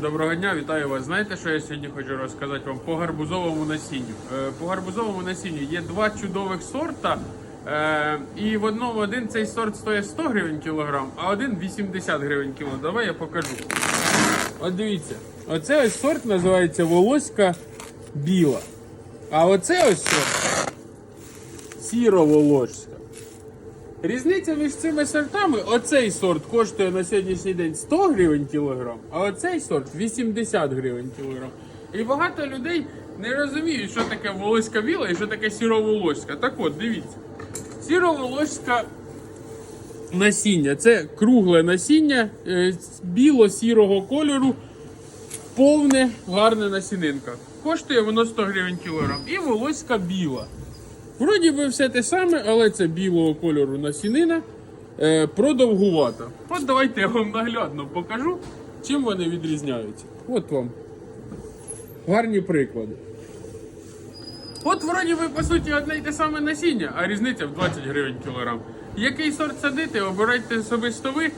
Доброго дня, вітаю вас. Знаєте, що я сьогодні хочу розказати вам по гарбузовому насінню? Е, По гарбузовому насінню є два чудових сорта. е, І в одному один цей сорт стоїть 100 гривень кілограм, а один 80 гривень кілограм. Давай я покажу. От дивіться, оце ось сорт називається волоська біла. А оце ось сорт сіро-волоська. Різниця між цими сортами, оцей сорт коштує на сьогоднішній день 100 гривень кілограм, а оцей сорт 80 гривень кілограм. І багато людей не розуміють, що таке волоська біла і що таке сіроволоська. Так от, дивіться. Сіроволоська насіння це кругле насіння е, біло-сірого кольору, повне, гарне насінинка. Коштує воно 100 гривень кілограм. І волоська біла. Вроді би все те саме, але це білого кольору насінина. Е, продовгувата. От давайте я вам наглядно покажу, чим вони відрізняються. От вам гарні приклади. От вроді би, по суті, одне й те саме насіння, а різниця в 20 гривень кілограм. Який сорт садити, обирайте особисто ви.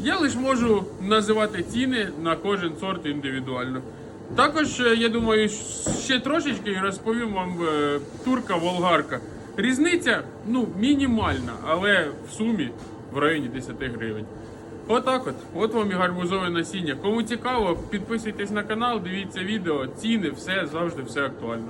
Я лише можу називати ціни на кожен сорт індивідуально. Також, е, я думаю, ще трошечки розповім вам е, турка волгарка. Різниця ну, мінімальна, але в сумі в районі 10 гривень. Отак от. От вам і гарбузове насіння. Кому цікаво, підписуйтесь на канал, дивіться відео, ціни, все завжди все актуально.